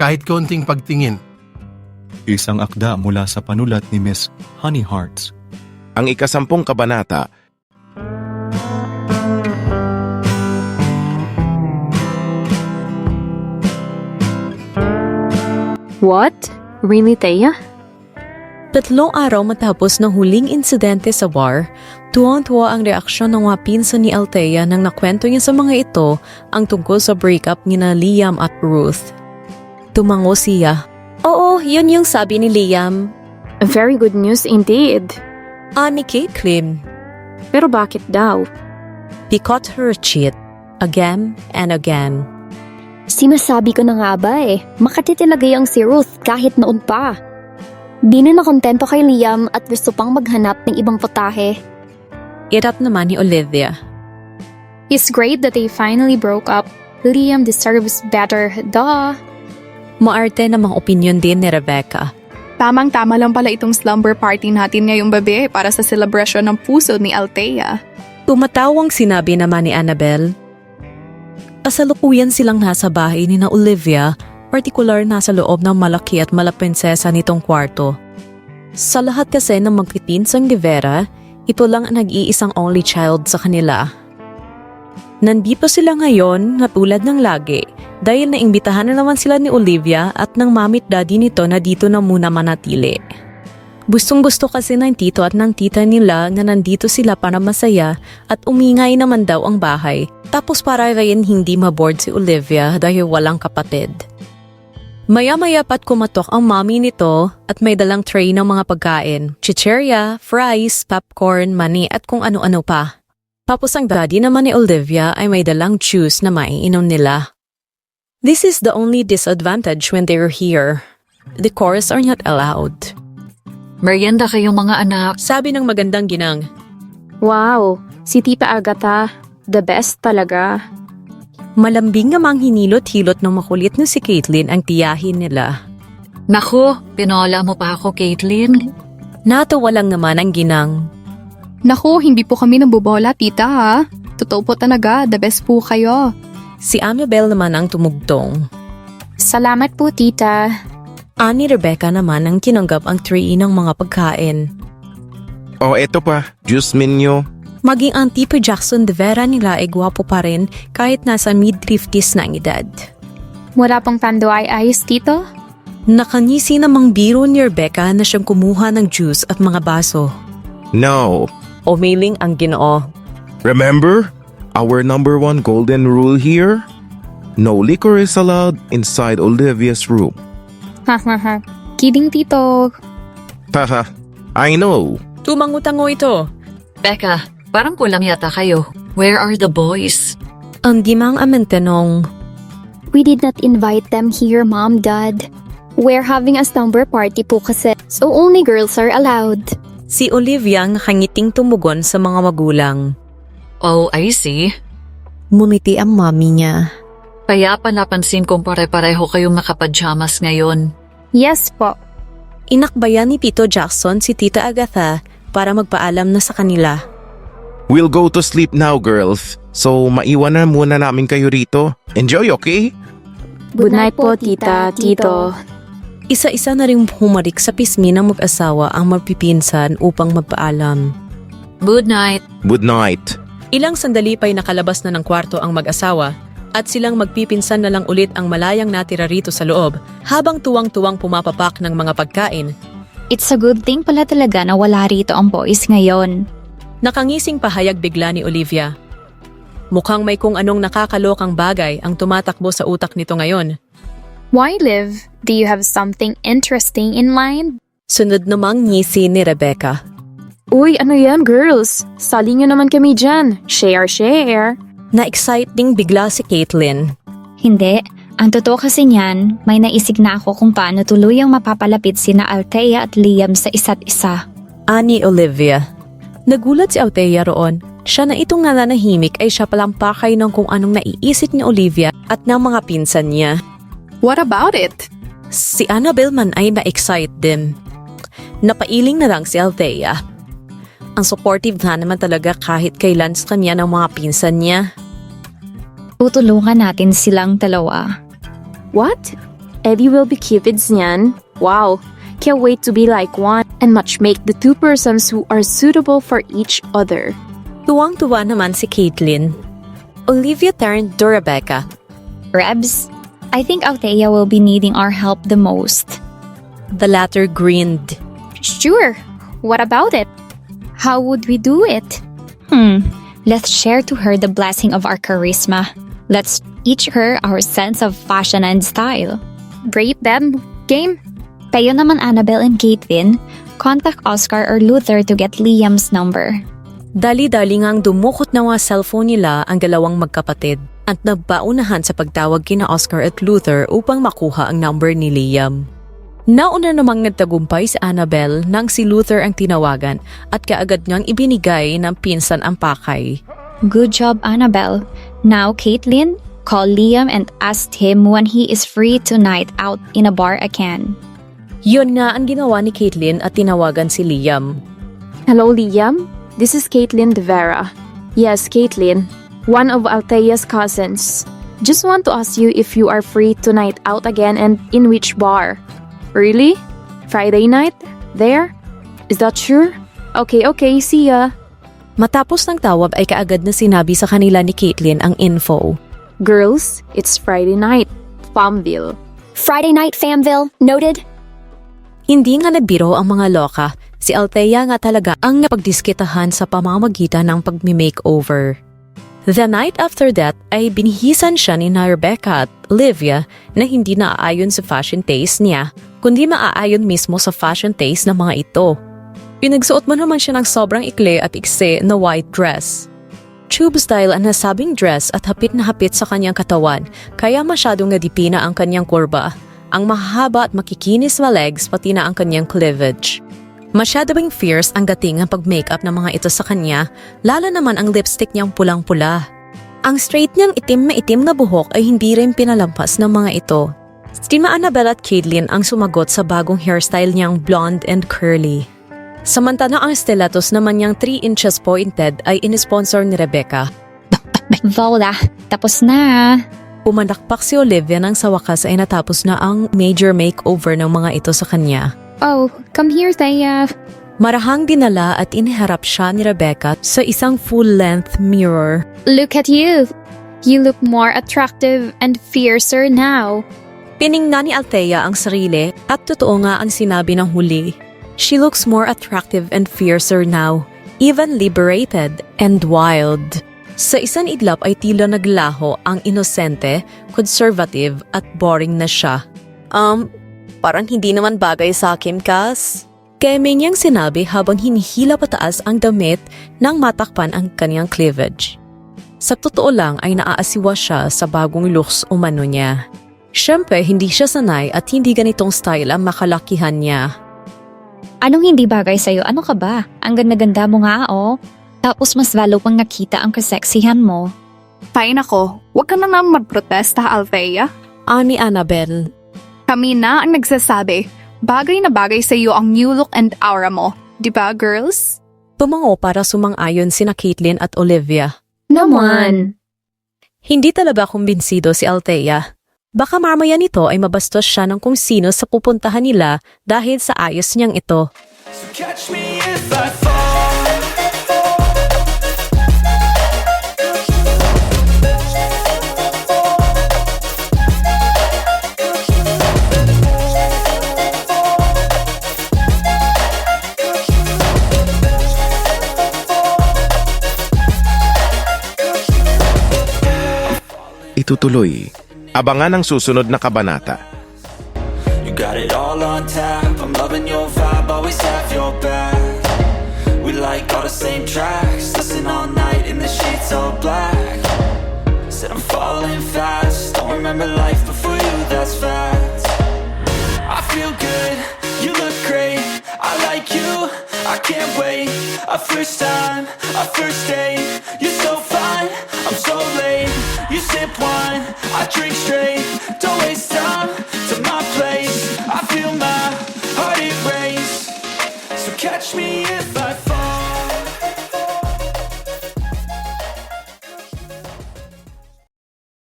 Kahit konting pagtingin. Isang akda mula sa panulat ni Miss Honey Hearts. Ang ikasampung kabanata, What? Really, Thea? Tatlong araw matapos ng huling insidente sa bar, tuwang-tuwa ang reaksyon ng mga pinsan ni Althea nang nakwento niya sa mga ito ang tungkol sa breakup ni na Liam at Ruth. Tumango siya. Oo, yun yung sabi ni Liam. Very good news indeed. Ah, ni Caitlin. Pero bakit daw? He caught her cheat. Again and again. Sinasabi ko na nga ba eh, makatitilagay ang si Ruth kahit noon pa. Di na nakontento kay Liam at gusto pang maghanap ng ibang putahe. Irat naman ni Olivia. It's great that they finally broke up. Liam deserves better, duh. Maarte namang opinion din ni Rebecca. Tamang-tama lang pala itong slumber party natin ngayong babi para sa celebration ng puso ni Althea. Tumatawang sinabi naman ni Annabel. Kasalukuyan silang nasa bahay ni na Olivia, partikular nasa loob ng malaki at malaprinsesa nitong kwarto. Sa lahat kasi ng magpipinsang Rivera, ito lang ang nag-iisang only child sa kanila. Nandito sila ngayon na tulad ng lagi dahil naimbitahan na naman sila ni Olivia at ng mamit daddy nito na dito na muna manatili. Gustong gusto kasi ng tito at ng tita nila na nandito sila para masaya at umingay naman daw ang bahay. Tapos para rin hindi maboard si Olivia dahil walang kapatid. Maya-maya pat kumatok ang mommy nito at may dalang tray ng mga pagkain. Chicheria, fries, popcorn, mani at kung ano-ano pa. Tapos ang daddy naman ni Olivia ay may dalang juice na maiinom nila. This is the only disadvantage when they're here. The chorus are not allowed. Merienda kayong mga anak. Sabi ng magandang ginang, Wow, si Tita Agatha. The best talaga. malambing namang hinilot-hilot ng makulit na si Caitlin ang tiyahin nila. Naku, pinola mo pa ako, Caitlin. Natawa lang naman ang ginang. Naku, hindi po kami nabubola, tita ha. Totoo po talaga, the best po kayo. Si Annabel naman ang tumugtong. Salamat po, tita. Ani Rebecca naman ang tinanggap ang tray ng mga pagkain. o eto pa, juice menu. Maging ang tipo Jackson de Vera nila ay gwapo pa rin kahit nasa mid-50s na ang edad. Wala pong pandoy ayos, tito? Nakangisi namang biro ni Rebecca na siyang kumuha ng juice at mga baso. No. Umiling ang ginoo. Remember? Our number one golden rule here? No liquor is allowed inside Olivia's room. Ha ha ha. Kidding, tito. Haha, I know. Tumangutango ito. Becca, parang kulang yata kayo. Where are the boys? Ang dimang amentenong We did not invite them here, Mom, Dad. We're having a slumber party po kasi, so only girls are allowed. Si Olivia ang nakangiting tumugon sa mga magulang. Oh, I see. Mumiti ang mami niya. Kaya pa napansin kong pare-pareho kayong nakapajamas ngayon. Yes po. Inakbayan ni Tito Jackson si Tita Agatha para magpaalam na sa kanila. We'll go to sleep now, girls. So, maiwan na muna namin kayo rito. Enjoy, okay? Good night po, Tita, Tito. Isa-isa na rin humarik sa pismi ng mag-asawa ang magpipinsan upang magpaalam. Good night. Good night. Ilang sandali pa'y nakalabas na ng kwarto ang mag-asawa at silang magpipinsan na lang ulit ang malayang natira rito sa loob habang tuwang-tuwang pumapapak ng mga pagkain. It's a good thing pala talaga na wala rito ang boys ngayon. Nakangising pahayag bigla ni Olivia. Mukhang may kung anong nakakalokang bagay ang tumatakbo sa utak nito ngayon. Why, Liv? Do you have something interesting in mind? Sunod namang ngisi ni Rebecca. Uy, ano yan, girls? Sali nyo naman kami dyan. Share, share. Na-excite ding bigla si Caitlin. Hindi. Ang totoo kasi niyan, may naisip na ako kung paano tuluyang mapapalapit sina Althea at Liam sa isa't isa. Ani Olivia. Nagulat si Althea roon. Siya na itong nananahimik ay siya palang pakay ng kung anong naiisip ni Olivia at ng mga pinsan niya. What about it? Si Annabel man ay na-excite din. Napailing na lang si Althea. Ang supportive na naman talaga kahit kailan sa kanya ng mga pinsan niya. Tutulungan natin silang dalawa. What? Eddie will be Cupid's niyan. Wow, can't wait to be like one and matchmake the two persons who are suitable for each other. Tuwang-tuwa naman si Caitlin. Olivia turned to Rebecca. Rebs, I think Althea will be needing our help the most. The latter grinned. Sure. What about it? How would we do it? Hmm, let's share to her the blessing of our charisma. Let's teach her our sense of fashion and style. Brave them? Game? Kayo naman Annabelle and Caitlin, contact Oscar or Luther to get Liam's number. Dali-dali ngang dumukot na mga cellphone nila ang dalawang magkapatid at nagpaunahan sa pagtawag kina Oscar at Luther upang makuha ang number ni Liam. Nauna namang nagtagumpay si Annabelle nang si Luther ang tinawagan at kaagad niyang ibinigay ng pinsan ang pakay. Good job, Annabelle. Now, Caitlin, call Liam and ask him when he is free tonight out in a bar again. Yun nga ang ginawa ni Caitlin at tinawagan si Liam. Hello, Liam. This is Caitlin De Vera. Yes, Caitlin, one of Althea's cousins. Just want to ask you if you are free tonight out again and in which bar. Really? Friday night? There? Is that sure? Okay, okay, see ya. Matapos ng tawag ay kaagad na sinabi sa kanila ni Caitlin ang info. Girls, it's Friday night. Farmville. Friday night, Famville. Noted. Hindi nga nagbiro ang mga loka. Si Althea nga talaga ang napagdiskitahan sa pamamagitan ng pagmi-makeover. The night after that ay binihisan siya ni na Rebecca at Olivia na hindi naaayon sa fashion taste niya, kundi maaayon mismo sa fashion taste ng mga ito. Pinagsuot mo naman siya ng sobrang ikli at ikse na white dress. Tube style ang nasabing dress at hapit na hapit sa kanyang katawan, kaya masyadong nadipina ang kanyang kurba. Ang mahaba at makikinis na legs pati na ang kanyang cleavage. Masyado bang fierce ang dating ng pag-makeup ng mga ito sa kanya, lalo naman ang lipstick niyang pulang-pula. Ang straight niyang itim na itim na buhok ay hindi rin pinalampas ng mga ito. Stima Annabelle at Caitlin ang sumagot sa bagong hairstyle niyang blonde and curly. Samantalang ang stilettos naman niyang 3 inches pointed ay inisponsor ni Rebecca. Voila, tapos na. Pumalakpak si Olivia nang sa wakas ay natapos na ang major makeover ng mga ito sa kanya. Oh, come here, Thea. Marahang dinala at iniharap siya ni Rebecca sa isang full-length mirror. Look at you. You look more attractive and fiercer now. Piningnan ni Althea ang sarili at totoo nga ang sinabi ng huli. She looks more attractive and fiercer now, even liberated and wild. Sa isang idlap ay tila naglaho ang inosente, conservative at boring na siya. Um, parang hindi naman bagay sa akin, Cass. Kaya may niyang sinabi habang hinihila pataas ang damit nang matakpan ang kanyang cleavage. Sa totoo lang ay naaasiwa siya sa bagong looks umano niya. Siyempre, hindi siya sanay at hindi ganitong style ang makalakihan niya. Anong hindi bagay sa'yo? Ano ka ba? Ang ganda-ganda mo nga, oh. Tapos mas lalo pang nakita ang kaseksihan mo. Fine ako. Huwag ka na naman magprotesta, Althea. Ani Annabelle, Kami na ang nagsasabi. Bagay na bagay sa iyo ang new look and aura mo. Di ba, girls? tumango para sumang-ayon sina Caitlin at Olivia. Naman. Hindi talaga kumbinsido si Althea. Baka mamaya nito ay mabastos siya ng kung sino sa pupuntahan nila dahil sa ayos niyang ito. Catch me if I fall. Itutuloy. Abangan ang susunod na kabanata. You got it all on tap. I'm loving your vibe, always have your back. We like all the same tracks. Listen all night in the sheets all black. Said I'm falling fast. Don't remember life before you, that's fact. I feel good, you look great. I like you, I can't wait. A first time, a first date. You're